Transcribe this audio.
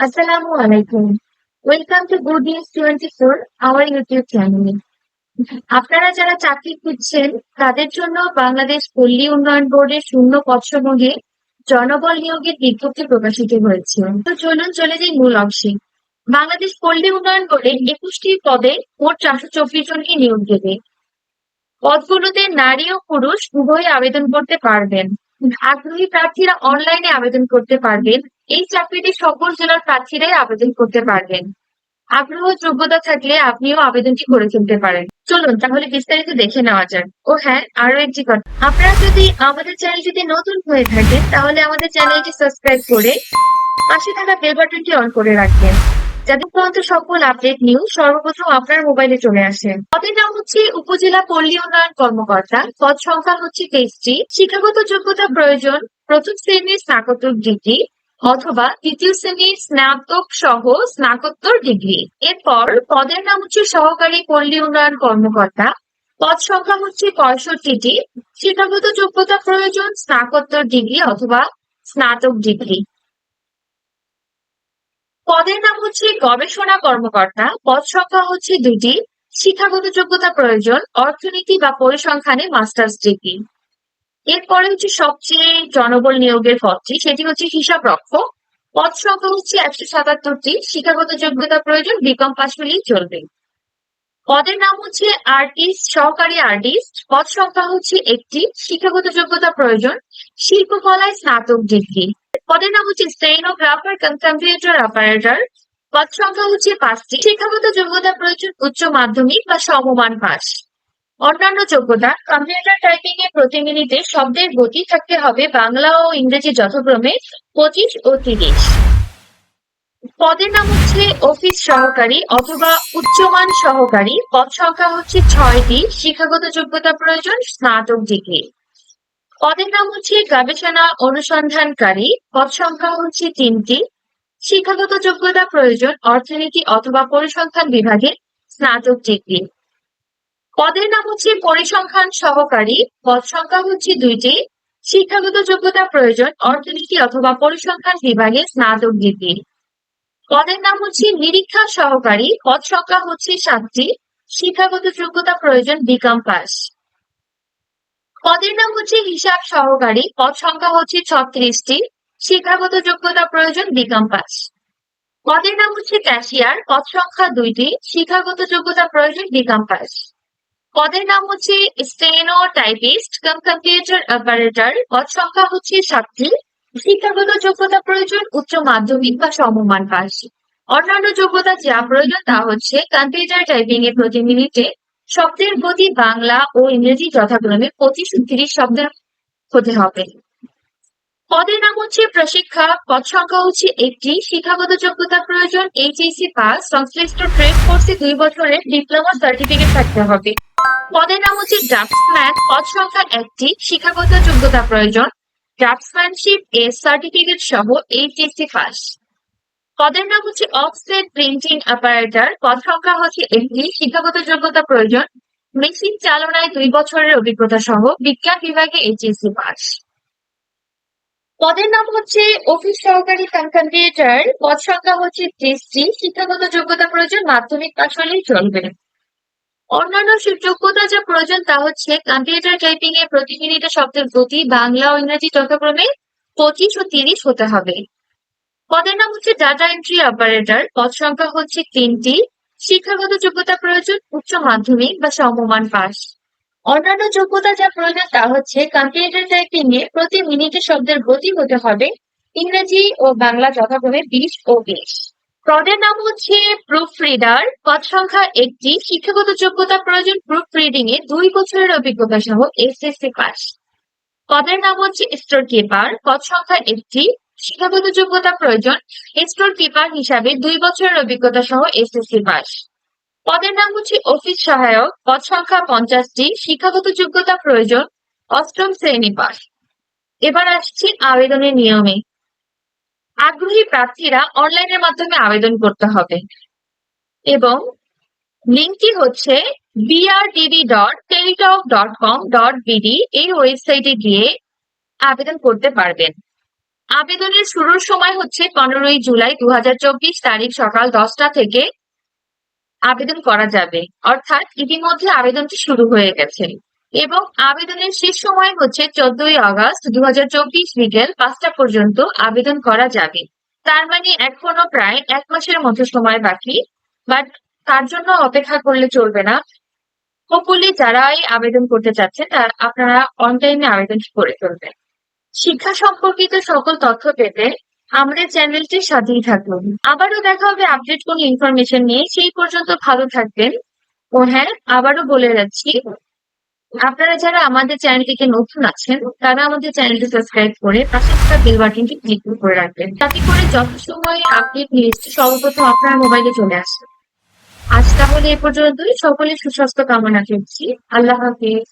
Assalamu alaikum. Welcome to Good News 24, our YouTube channel. আপনারা যারা চাকরি খুঁজছেন তাদের জন্য বাংলাদেশ পল্লী উন্নয়ন বোর্ডের শূন্য পদসমূহে জনবল নিয়োগের বিজ্ঞপ্তি প্রকাশিত হয়েছে। তো চলুন চলে যাই মূল অংশে। বাংলাদেশ পল্লী উন্নয়ন বোর্ডে একুশটি পদে মোট চারশো চব্বিশ জনকে নিয়োগ দেবে। পদগুলোতে নারী ও পুরুষ উভয়ই আবেদন করতে পারবেন। আগ্রহী প্রার্থীরা অনলাইনে আবেদন করতে পারবেন। এই চাকরিতে সকল জেলার প্রার্থীরাই আবেদন করতে পারবেন। আগ্রহ যোগ্যতা থাকলে আপনিও আবেদনটি করে ফেলতে পারেন। চলুন, তাহলে বিস্তারিত দেখে নেওয়া যাক। ও হ্যাঁ আরও একটি কথা। আপনারা যদি আমাদের চ্যানেলটিতে নতুন হয়ে থাকেন, তাহলে আমাদের চ্যানেলটি সাবস্ক্রাইব করে পাশে থাকা বেল বাটনটি অন করে রাখবেন। যাতে পর্যন্ত সকল আপডেট নিউজ সর্বপ্রথম আপনার মোবাইলে চলে আসে। পদের নাম হচ্ছে উপজেলা পল্লী উন্নয়ন কর্মকর্তা। পদ সংখ্যা হচ্ছে তেইশটি। শিক্ষাগত যোগ্যতা প্রয়োজন। প্রথম শ্রেণির স্নাতক ডিগ্রি। অথবা তৃতীয় শ্রেণির স্নাতক সহ স্নাতকোত্তর ডিগ্রি। এরপর পদের নাম হচ্ছে সহকারী পল্লী উন্নয়ন কর্মকর্তা। পদ সংখ্যা হচ্ছে পঁয়ষট্টিটি। শিক্ষাগত যোগ্যতা প্রয়োজন স্নাতকোত্তর ডিগ্রি অথবা স্নাতক ডিগ্রি। পদের নাম হচ্ছে গবেষণা কর্মকর্তা। পদ সংখ্যা হচ্ছে দুটি শিক্ষাগত যোগ্যতা প্রয়োজন, অর্থনীতি বা পরিসংখ্যানে মাস্টার্স ডিগ্রি। এরপরে হচ্ছে সবচেয়ে জনবল নিয়োগের পদটি, সেটি হচ্ছে হিসাব রক্ষক পদ সংখ্যা হচ্ছে একশো সাতাত্তরটি। শিক্ষাগত যোগ্যতা প্রয়োজন বিকম পাশ হলেই চলবে। পদের নাম হচ্ছে আর্টিস্ট, সহকারী আর্টিস্ট। পদ সংখ্যা হচ্ছে একটি, শিক্ষাগত যোগ্যতা প্রয়োজন, শিল্পকলায় স্নাতক ডিগ্রি। পদের নাম হচ্ছে স্টেনোগ্রাফার কম্পিউটার অপারেটর। পদ সংখ্যা হচ্ছে পাঁচটি। শিক্ষাগত যোগ্যতা প্রয়োজন, উচ্চ মাধ্যমিক বা সমমান পাস অন্যান্য যোগ্যতা কম্পিউটার টাইপিং এ প্রতি মিনিটে শব্দের গতি থাকতে হবে বাংলা ও ইংরেজি যথাক্রমে পঁচিশ ও তিরিশ। পদের নাম হচ্ছে অফিস সহকারী অথবা উচ্চমান সহকারী। পদ সংখ্যা হচ্ছে ছয়টি। শিক্ষাগত যোগ্যতা প্রয়োজন, স্নাতক ডিগ্রি। পদের নাম হচ্ছে গবেষণা অনুসন্ধানকারী। পদ সংখ্যা হচ্ছে তিনটি। শিক্ষাগত যোগ্যতা প্রয়োজন, অর্থনীতি অথবা পরিসংখ্যান বিভাগে স্নাতক ডিগ্রি। পদের নাম হচ্ছে পরিসংখ্যান সহকারী। পদ সংখ্যা হচ্ছে দুইটি। শিক্ষাগত যোগ্যতা প্রয়োজন, অর্থনীতি অথবা পরিসংখ্যান বিভাগে স্নাতক ডিগ্রি। পদের নাম হচ্ছে নিরীক্ষা সহকারী। পদ সংখ্যা হচ্ছে সাতটি। শিক্ষাগত যোগ্যতা প্রয়োজন, বিকম পাস। পদের নাম হচ্ছে হিসাব সহকারী। পদ সংখ্যা হচ্ছে ছত্রিশটি। শিক্ষাগত যোগ্যতা প্রয়োজন, বিকম পাস। পদের নাম হচ্ছে ক্যাশিয়ার। পদ সংখ্যা দুইটি। শিক্ষাগত যোগ্যতা প্রয়োজন, বিকম পাস। পদের নাম হচ্ছে steno typist cum computer operator. পদ সংখ্যা হচ্ছে সাতটি। শিক্ষাগত যোগ্যতা প্রয়োজন, উচ্চ মাধ্যমিক বা সমমান পাশ। অন্যান্য যোগ্যতা যা প্রয়োজন তা হচ্ছে কম্পিউটার টাইপিং এর প্রতি মিনিটে শব্দের গতি বাংলা ও ইংরেজি যথাক্রমে পঁচিশ তিরিশ শব্দের হতে হবে। পদের নাম হচ্ছে প্রশিক্ষা, পদ সংখ্যা হচ্ছে একটি, শিক্ষাগত যোগ্যতা প্রয়োজন এইচএসসি পাস সংশ্লিষ্ট ট্রেড কোর্সে দুই বছরের ডিপ্লোমা সার্টিফিকেট থাকতে হবে। পদের নাম হচ্ছে ড্রাফটসম্যান পদ সংখ্যা একটি, শিক্ষাগত যোগ্যতা প্রয়োজন ড্রাফটসম্যানশিপ এর সার্টিফিকেট সহ এইচএসি পাস পদের নাম হচ্ছে অফসেট প্রিন্টিং অপারেটর পদ সংখ্যা হচ্ছে একটি, শিক্ষাগত যোগ্যতা প্রয়োজন মেশিন চালনায় দুই বছরের অভিজ্ঞতা সহ বিজ্ঞান বিভাগে এইচএসসি পাস পদের নাম হচ্ছে অফিস সহকারী কম্পিউটার পদ সংখ্যা হচ্ছে ত্রিশটি শিক্ষাগত যোগ্যতা প্রয়োজন, মাধ্যমিক পাস হলেই চলবে। অন্যান্য যোগ্যতা যা প্রয়োজন তা হচ্ছে কম্পিউটার টাইপিং এ প্রতি শব্দের গতি, বাংলা ও ইংরেজি যথাক্রমে পঁচিশ ও তিরিশ হতে হবে। পদের নাম হচ্ছে ডাটা এন্ট্রি অপারেটর পদ সংখ্যা হচ্ছে তিনটি। শিক্ষাগত যোগ্যতা প্রয়োজন, উচ্চ মাধ্যমিক বা সমমান পাস অন্যান্য যোগ্যতা যা প্রয়োজন তা হচ্ছে কম্পিউটার টাইপিং এ প্রতি মিনিটে শব্দের গতি হতে হবে। ইংরেজি ও বাংলা যথাক্রমে বিশ ও বিশ। পদের নাম হচ্ছে প্রুফ রিডার পদ সংখ্যা একটি। শিক্ষাগত যোগ্যতা প্রয়োজন প্রুফ রিডিং এ দুই বছরের অভিজ্ঞতা সহ এসএসসি পাস পদের নাম হচ্ছে স্টোর কিপার পদ সংখ্যা একটি। শিক্ষাগত যোগ্যতা প্রয়োজন স্টোর কিপার হিসাবে দুই বছরের অভিজ্ঞতা সহ এসএসসি পাস পদের নাম হচ্ছে অফিস সহায়ক, পদ সংখ্যা পঞ্চাশটি, শিক্ষাগত যোগ্যতা প্রয়োজন, অষ্টম শ্রেণি পাস এবার আসছি আবেদনের নিয়মে। আগ্রহী প্রার্থীরা অনলাইনের মাধ্যমে আবেদন করতে হবে। এবং লিঙ্কটি হচ্ছে BRDB dot Teletalk dot com dot BD এই ওয়েবসাইটে গিয়ে আবেদন করতে পারবেন। আবেদনের শুরুর সময় হচ্ছে পনেরোই জুলাই দু হাজার চব্বিশ তারিখ সকাল দশটা থেকে আবেদন করা যাবে। অর্থাৎ ইতিমধ্যে আবেদনটি শুরু হয়ে গেছে। এবং আবেদনের শেষ সময় হচ্ছে চোদ্দই আগস্ট দুই হাজার চব্বিশ বিকেল পাঁচটা পর্যন্ত আবেদন করা যাবে। তার মানে এখনও প্রায় এক মাসের মতো সময় বাকি। বাট তার জন্য অপেক্ষা করলে চলবে না। হোপফুলি যারাই আবেদন করতে চাচ্ছে তার আপনারা অনলাইনে আবেদন করে ফেলবেন। শিক্ষা সম্পর্কিত সকল তথ্য পেতে আমাদের চ্যানেলটির সাথেই থাকুন। আবারও দেখা হবে আপডেট কোনো ইনফরমেশন নিয়ে। সেই পর্যন্ত ভালো থাকবেন। ও হ্যাঁ আবারও বলে যাচ্ছি, আপনারা যারা আমাদের চ্যানেলটিকে নতুন আছেন, তারা আমাদের চ্যানেলটি সাবস্ক্রাইব করে পাশে থাকা বেল বাটনটি ক্লিক করে রাখবেন। তাতে করে যত সময় আপডেট নিউজটি সর্বপ্রথম আপনার মোবাইলে চলে আসবে। আজ তাহলে এ পর্যন্তই। সকলে সুস্বাস্থ্য কামনা করছি। আল্লাহ হাফিজ।